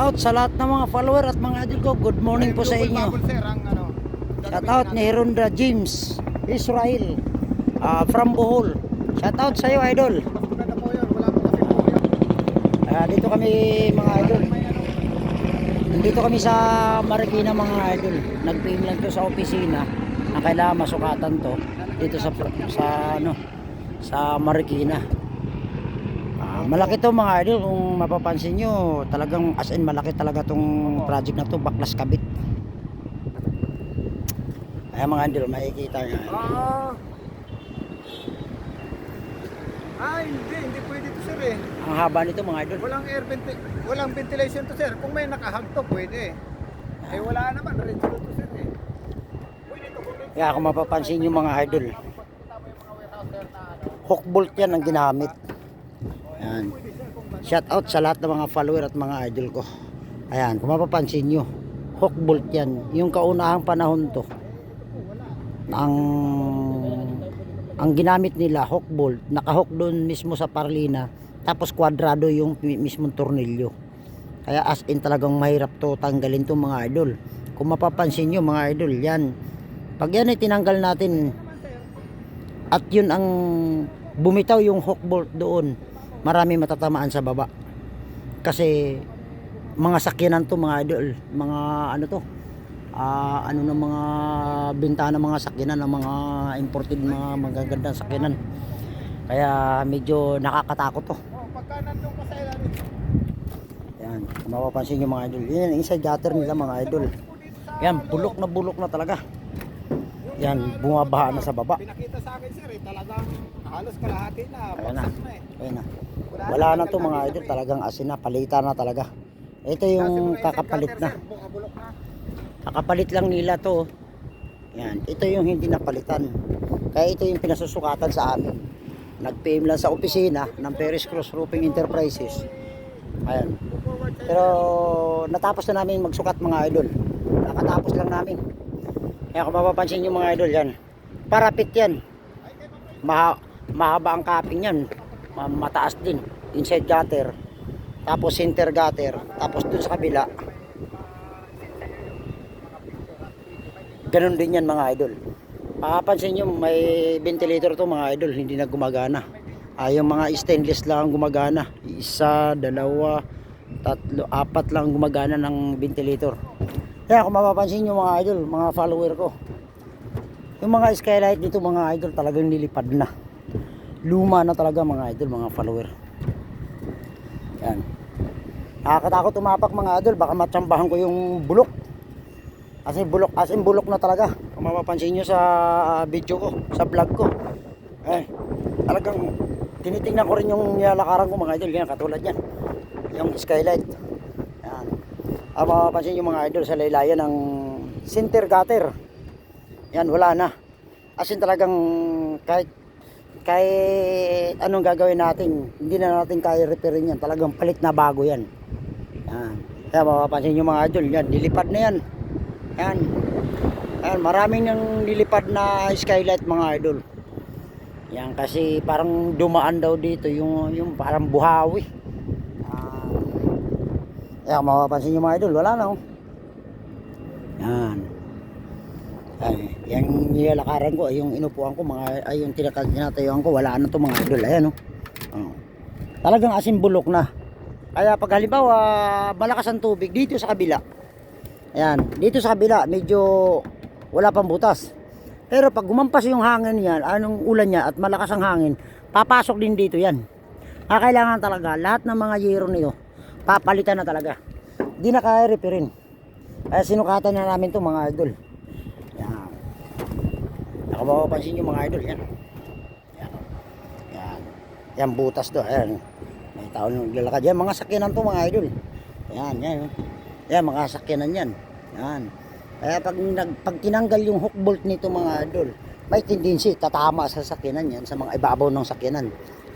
out sa lahat ng mga follower at mga idol ko. Good morning po sa inyo. Ang ano, Shout out ni Herondra James Israel ah, from Bohol. Shout out sa iyo idol. Ah, dito kami mga idol. Ano, Nandito kami sa Marikina mga idol. Nag-film lang to sa opisina na kailangan masukatan to dito sa sa ano sa Marikina. Malaki to mga idol kung mapapansin nyo talagang as in malaki talaga tong project na to Baklas Kabit. Ayan mga idol makikita nyo. Ah. Ah, hindi, hindi pwede to sir eh. Ang haba nito mga idol. Walang air venti walang ventilation to sir. Kung may nakahag to, pwede. Eh wala naman, red to sir eh. Pwede to kung Kaya kung mapapansin nyo mga idol, hook bolt yan ang ginamit. Ayan. Shout out sa lahat ng mga follower at mga idol ko. Ayan, kung mapapansin nyo, hook bolt yan. Yung kaunahang panahon to. Ang ang ginamit nila, hook bolt, nakahook doon mismo sa parlina, tapos kwadrado yung mi- mismong tornilyo. Kaya as in talagang mahirap to tanggalin to mga idol. Kung mapapansin nyo mga idol, yan. Pag yan ay tinanggal natin, at yun ang bumitaw yung hook bolt doon, marami matatamaan sa baba. Kasi mga sakyanan to mga idol, mga ano to, ah, ano ng mga bintana mga sakyanan ng mga imported mga magagandang sakyanan. Kaya medyo nakakatakot to. Yan, mapapansin nyo mga idol. Yan, inside gutter nila mga idol. Yan, bulok na bulok na talaga. Yan, bumabaha na sa baba. Pinakita sa akin sir eh, talagang halos kalahati na, Ayan na. na eh. Ayan na. Wala na to mga idol, talagang asin na, palitan na talaga. Ito yung kakapalit na. Kakapalit lang nila to. Yan, ito yung hindi napalitan. Kaya ito yung pinasusukatan sa amin. Nag-PM lang sa opisina ng Paris Cross Roofing Enterprises. Ayan. Pero natapos na namin magsukat mga idol. Nakatapos lang namin. Kaya kung mapapansin nyo mga idol yan. Parapit yan. Maha, mahaba ang capping yan. Ma- mataas din. Inside gutter. Tapos center gutter. Tapos dun sa kabila. Ganun din yan mga idol. Papansin nyo may ventilator to mga idol. Hindi na gumagana. Ah, yung mga stainless lang ang gumagana. Isa, dalawa, tatlo, apat lang gumagana ng ventilator. Kaya kung mapapansin nyo mga idol, mga follower ko, yung mga skylight dito mga idol talagang nilipad na. Luma na talaga mga idol, mga follower. Yan. Nakakatakot tumapak mga idol, baka matsambahan ko yung bulok. Kasi bulok, as in bulok na talaga. Kung mapapansin nyo sa ah, video ko, sa vlog ko. Eh, talagang tinitingnan ko rin yung nilalakaran ko mga idol, yan katulad yan. Yung skylight. Yan. Ah, mapapansin nyo mga idol sa laylayan ng center gutter. Yan, wala na. As in talagang kahit kahit anong gagawin natin, hindi na natin kaya repairin yan. Talagang palit na bago yan. Yan. Kaya mapapansin nyo mga idol, yan, nilipad na yan. Yan. Yan, maraming yung nilipad na skylight mga idol. Yan kasi parang dumaan daw dito yung yung parang buhawi. Yan, mapapansin nyo mga idol, wala na oh. Yan. Ay, yung nilalakaran ko, ay yung inupuan ko, mga, ay yung tinatayuan ko, wala na to mga idol. Ayan oh. Oh. Talagang asin bulok na. Kaya pag halimbawa malakas ang tubig dito sa kabila. Ayan, dito sa kabila medyo wala pang butas. Pero pag gumampas yung hangin yan, anong ulan niya at malakas ang hangin, papasok din dito yan. Kaya kailangan talaga lahat ng mga yero nito, papalitan na talaga. Di na kaya repairin. Kaya sinukatan na namin to mga idol. Yan. Nakapapansin yung mga idol yan. Yan. Yan. Yan butas to. Ayan. May tao nang naglalakad. Yan mga sakyanan to mga idol. Yan, yan. Yan mga sakyanan yan. Yan. Kaya pag, nag, pag tinanggal yung hook bolt nito mga idol, may tendency tatama sa sakyanan yan, sa mga ibabaw ng sakyanan.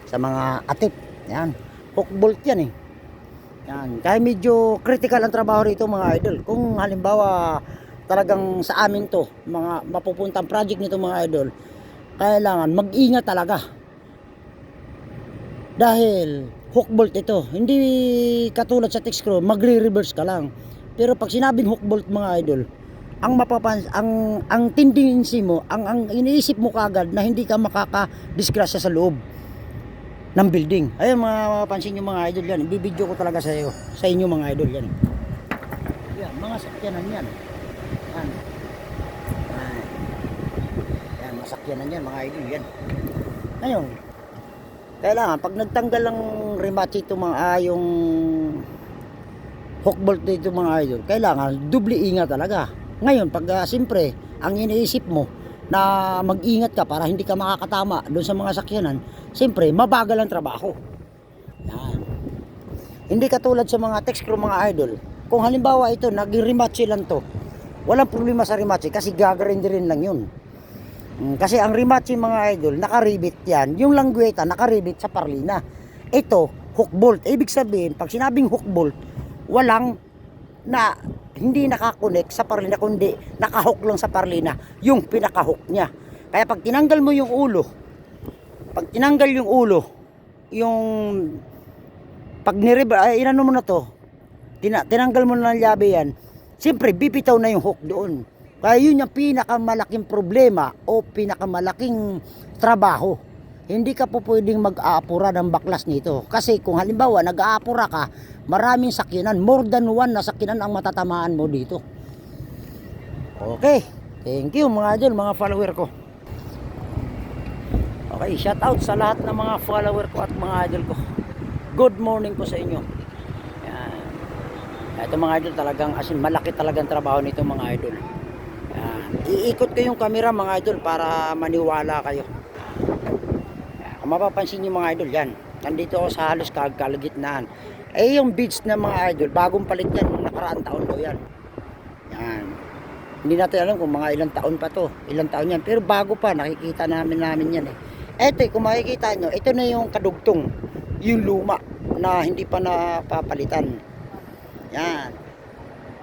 Sa mga atip. Yan. Hook bolt yan eh. Yan. Kaya medyo critical ang trabaho rito mga idol. Kung halimbawa talagang sa amin to, mga mapupuntang project nito mga idol, kailangan mag-ingat talaga. Dahil hook bolt ito. Hindi katulad sa text screw, magre-reverse ka lang. Pero pag sinabing hook bolt mga idol, ang mapapans ang ang tendency mo, ang ang iniisip mo kagad na hindi ka makaka-disgrasya sa loob ng building. Ayun mga mapapansin nyo mga idol yan. Ibibidyo ko talaga sa iyo, sa inyo mga idol yan. Yan, mga sakyanan yan. Yan. Yan, masakyanan yan mga idol yan. Ngayon, kailangan pag nagtanggal ng rematch ito mga ah, yung hook bolt dito mga idol, kailangan dubli ingat talaga. Ngayon, pag uh, siyempre, ang iniisip mo na mag-ingat ka para hindi ka makakatama doon sa mga sakyanan, siyempre, mabagal ang trabaho. Yan. Hindi katulad sa mga text crew mga idol. Kung halimbawa ito, nag-rematch lang to, walang problema sa rematch kasi gagarin din lang yun. Mm, Kasi ang rematch mga idol, nakaribit yan. Yung langgueta, nakaribit sa parlina. Ito, hook bolt. Ibig sabihin, pag sinabing hook bolt, walang na hindi nakakonek sa parlina kundi nakahook lang sa parlina yung pinakahook niya. Kaya pag tinanggal mo yung ulo, pag tinanggal yung ulo, yung pag nirib, ay, inano mo na to, tina, tinanggal mo na ng labi yan, siyempre bibitaw na yung hook doon. Kaya yun yung pinakamalaking problema o pinakamalaking trabaho. Hindi ka po pwedeng mag-aapura ng baklas nito. Kasi kung halimbawa nag-aapura ka, maraming sakyanan, more than one na sakyanan ang matatamaan mo dito. Okay, thank you mga idol, mga follower ko. Okay, shout out sa lahat ng mga follower ko at mga idol ko. Good morning po sa inyo. Yan. Ito mga idol talagang as in, malaki talagang trabaho nito mga idol. Iikot ko yung camera mga idol para maniwala kayo. Kung mapapansin nyo mga idol yan. Nandito ako sa halos kagkalagitnaan. Eh yung beach na mga idol, bagong palit yan. Nakaraang taon daw yan. Yan. Hindi natin alam kung mga ilang taon pa to. Ilang taon yan. Pero bago pa, nakikita namin namin yan eh. Eto eh, kung makikita nyo, ito na yung kadugtong. Yung luma na hindi pa napapalitan. Yan.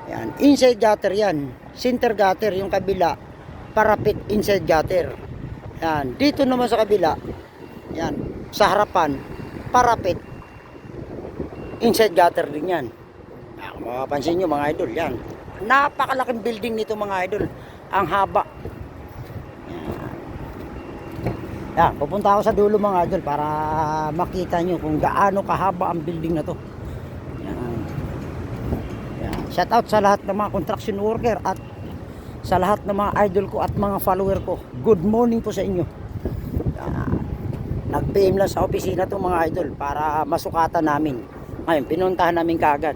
Yan. Inside gutter yan. Center gutter yung kabila. Parapit inside gutter. Yan. Dito naman sa kabila. Yan. Sa harapan. Parapit. Inside gutter din yan. Kung mapapansin nyo mga idol. Yan. Napakalaking building nito mga idol. Ang haba. Yan. Pupunta ako sa dulo mga idol para makita nyo kung gaano kahaba ang building na to. Shout out sa lahat ng mga construction worker at sa lahat ng mga idol ko at mga follower ko. Good morning po sa inyo. Yan. Nag-PM lang sa opisina to mga idol para masukatan namin. Ngayon, pinuntahan namin kaagad.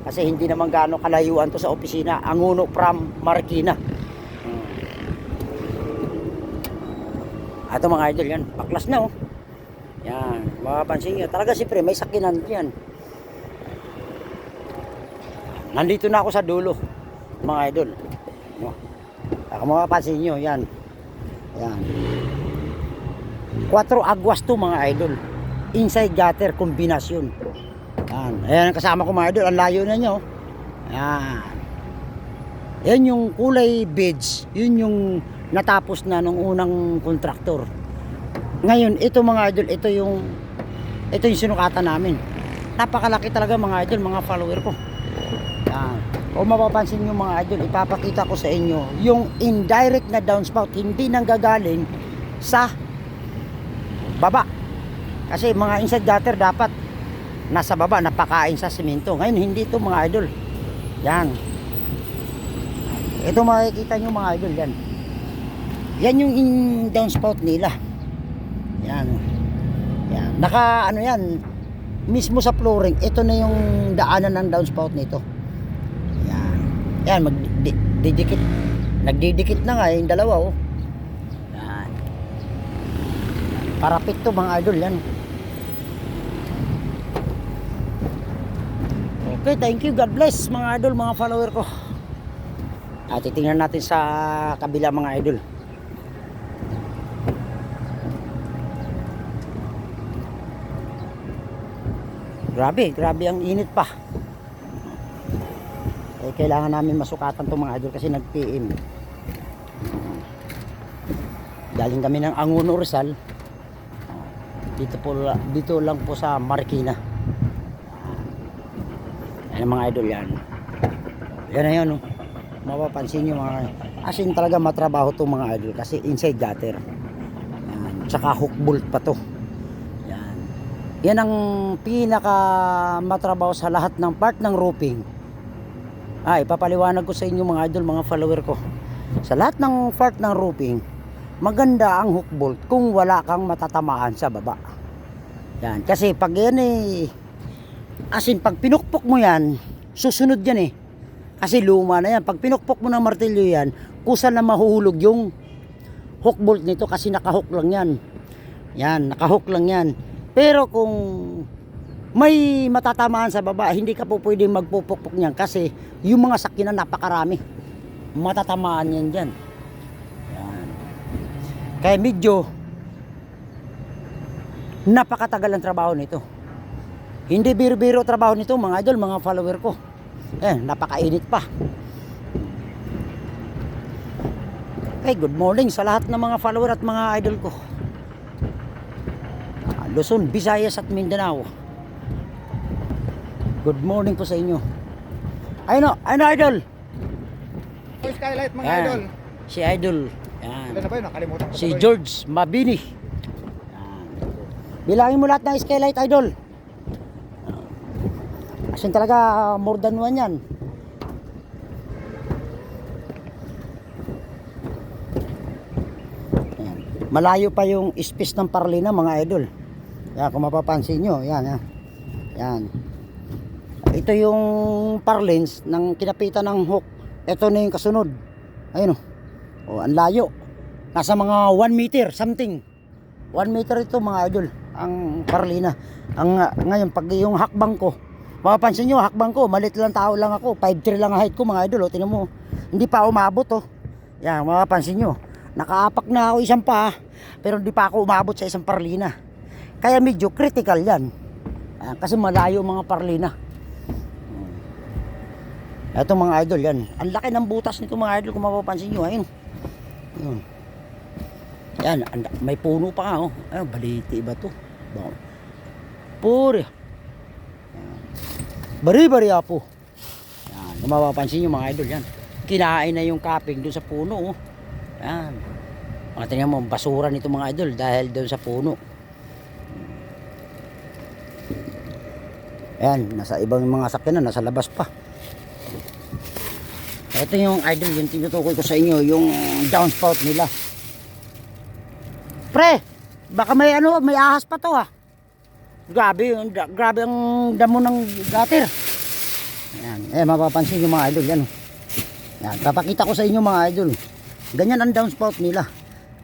Kasi hindi naman gaano kalayuan to sa opisina. Anguno from Marikina. Ito mga idol yan. Baklas na oh. Yan. Mapapansin nyo. Talaga siyempre may sakinan yan. Nandito na ako sa dulo. Mga idol. Kung mapapansin nyo. Yan. Yan. 4 agwas to mga idol. Inside gutter kombinasyon. Yan. Ayan ang kasama ko mga idol. Ang layo na nyo. Yan. Yan yung kulay beige. Yun yung natapos na nung unang kontraktor. Ngayon, ito mga idol, ito yung ito yung sinukatan namin. Napakalaki talaga mga idol, mga follower ko. Yan. Kung mapapansin nyo mga idol, ipapakita ko sa inyo yung indirect na downspout, hindi nanggagaling sa baba. Kasi mga inside gutter dapat nasa baba, napakain sa simento. Ngayon, hindi ito mga idol. Yan. Ito makikita nyo mga idol, yan. Yan yung in downspout nila. Yan. Yan. Naka ano yan, mismo sa flooring, ito na yung daanan ng downspout nito. Yan. Magdidikit. Nagdidikit na nga yung dalawa oh. Yan. Parapit to mga idol yan. Okay, thank you. God bless mga idol, mga follower ko. At titingnan natin sa kabila mga idol. Grabe, grabe ang init pa. Eh, kailangan namin masukatan to mga idol kasi nag-PM. Galing kami ng Anguno Rizal. Dito po dito lang po sa Marikina. Yan mga idol yan. Yan na yun. Oh. Mapapansin nyo mga as in talaga matrabaho to mga idol kasi inside gutter. Yan. Tsaka hook bolt pa to. Yan. Yan ang pinaka matrabaho sa lahat ng part ng roofing. Ay, papaliwanag ko sa inyo mga idol, mga follower ko. Sa lahat ng part ng roofing, maganda ang hook bolt kung wala kang matatamaan sa baba. Yan, kasi pag yan eh, as in, pag pinukpok mo yan, susunod yan eh. Kasi luma na yan. Pag pinukpok mo ng martilyo yan, kusa na mahuhulog yung hook bolt nito kasi nakahook lang yan. Yan, nakahook lang yan. Pero kung may matatamaan sa baba, hindi ka po pwedeng magpupukpok niyan kasi yung mga sakyanan napakarami. Matatamaan yan dyan. Yan. Kaya medyo napakatagal ang trabaho nito. Hindi biro-biro trabaho nito mga idol, mga follower ko. Eh, napakainit pa. Okay, good morning sa lahat ng mga follower at mga idol ko. Ah, Luzon, Visayas at Mindanao. Good morning po sa inyo. Ayun o, ayun idol. Oh, skylight mga Yan. idol. Si idol. Yan. Ilan na ba yun? Nakalimutan ko. Si tuloy. George Mabini. Yan. Bilangin mo lahat ng skylight idol. Kasi talaga ah, more than one yan. Yan. Malayo pa yung space ng parlina mga idol. Yan, kung mapapansin nyo, yan, yan. Yan. Ito yung parlins ng kinapitan ng hook. Ito na yung kasunod. Ayun o. Oh, ang layo. Nasa mga 1 meter something. 1 meter ito mga idol. Ang parlina. Ang ah, ngayon pag yung hakbang ko, mapapansin nyo hakbang ko, malit lang tao lang ako. 5'3 lang ang height ko mga idol. Oh, tingnan mo. Hindi pa umabot oh. Yan, mapapansin nyo. Nakaapak na ako isang pa, pero hindi pa ako umabot sa isang parlina. Kaya medyo critical yan. Ah, kasi malayo mga parlina. Ito mga idol yan. Ang laki ng butas nito mga idol kung mapapansin nyo. Ayun. Ayun. Yan. May puno pa nga. Oh. Ayun, baliti ba to? Ba- Puri. Bari-bari apo. Yan. Kung mapapansin nyo mga idol yan. Kinain na yung kaping doon sa puno. Oh. Yan. Mga tingnan mo, basura nito mga idol dahil doon sa puno. Ayan, nasa ibang mga sakyanan, nasa labas pa. Ito yung idol, yung tinutukoy ko sa inyo, yung downspout nila. Pre, baka may ano, may ahas pa to ah. Grabe, grabe ang damo ng gutter. Ayan, eh mapapansin yung mga idol yan. Yan, papakita ko sa inyo mga idol. Ganyan ang downspout nila.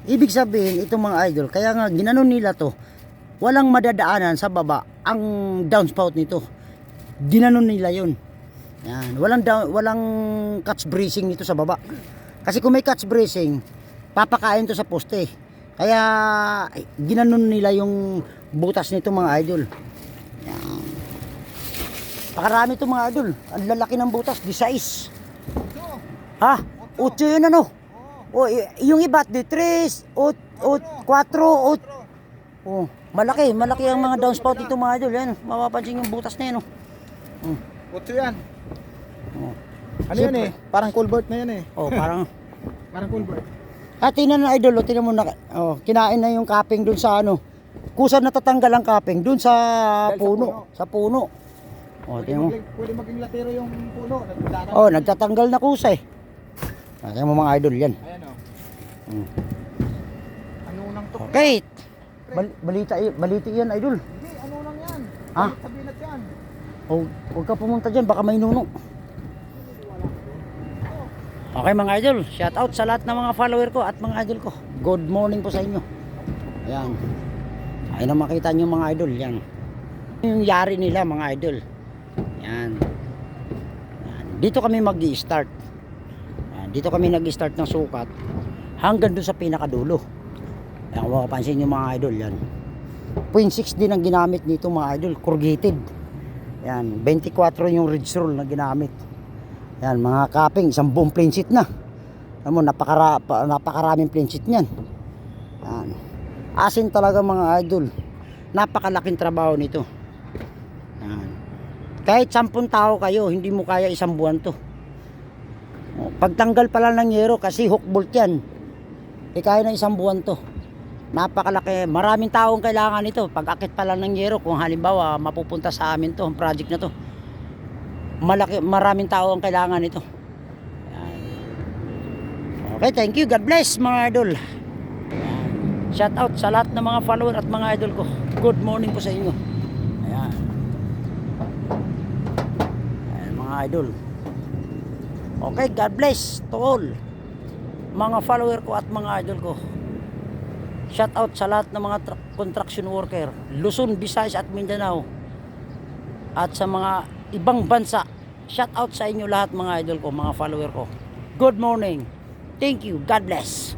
Ibig sabihin, itong mga idol, kaya nga ginanon nila to, walang madadaanan sa baba ang downspout nito. Ginanon nila yun. Yan, walang down, walang catch bracing nito sa baba. Kasi kung may catch bracing, papakain to sa poste. Kaya ginanon nila yung butas nito mga idol. Yan. Pakarami to mga idol. Ang lalaki ng butas, di size. Ha? Utso yun ano? O, yung iba, di 3, o, o, 4, o, oh, malaki, malaki ang mga downspout dito mga idol. Yan, mapapansin yung butas na yan. Oh. Mm. Utso yan. Oh. Ano Siyempre. yan eh? Parang culvert na yan eh. oh, parang Parang culvert. Ah, tingnan na idol, oh, tingnan mo na. Oh, kinain na yung cupping dun sa ano. Kusa natatanggal ang cupping dun sa Dahil sa puno, puno. sa puno. Oh, Pwede tingnan mo. maging, pwede maging latero yung puno. Nagdarang. Oh, nagtatanggal na kusa eh. Ah, tingnan mo mga idol yan. Ayan o. Mm. Ano nang to? Okay. Bal balita, balita yan idol. Hindi, ano lang yan? Ha? Sa binat yan. Oh, huwag ka pumunta dyan, baka may nuno. Okay mga idol, shout out sa lahat ng mga follower ko at mga idol ko. Good morning po sa inyo. Ayan. Ayun ang makita nyo mga idol, yan. Yung yari nila mga idol. Yan. Yan. Dito kami mag start Dito kami nag-start ng sukat hanggang doon sa pinakadulo. Yan, kung makapansin nyo mga idol, yan. 0.6 din ang ginamit nito mga idol, corrugated. Yan, 24 yung ridge roll na ginamit. Yan, mga cupping, isang buong plain sheet na. Alam mo, napakara, pa- napakaraming plain sheet niyan. Yan. Asin talaga mga idol. napakalaking trabaho nito. Yan. Kahit sampung tao kayo, hindi mo kaya isang buwan to. Pagtanggal pala ng yero kasi hook bolt yan. Eh kaya na isang buwan to. Napakalaki. Maraming taong kailangan nito. Pag akit pala ng yero, kung halimbawa mapupunta sa amin to, ang project na to. Malaki, maraming tao ang kailangan nito. Okay, thank you. God bless mga idol. Shout out sa lahat ng mga follower at mga idol ko. Good morning po sa inyo. Ayan. Ayan mga idol. Okay, God bless to all. Mga follower ko at mga idol ko. Shout out sa lahat ng mga construction worker. Luzon, Visayas at Mindanao. At sa mga ibang bansa. Shout out sa inyo lahat mga idol ko, mga follower ko. Good morning. Thank you. God bless.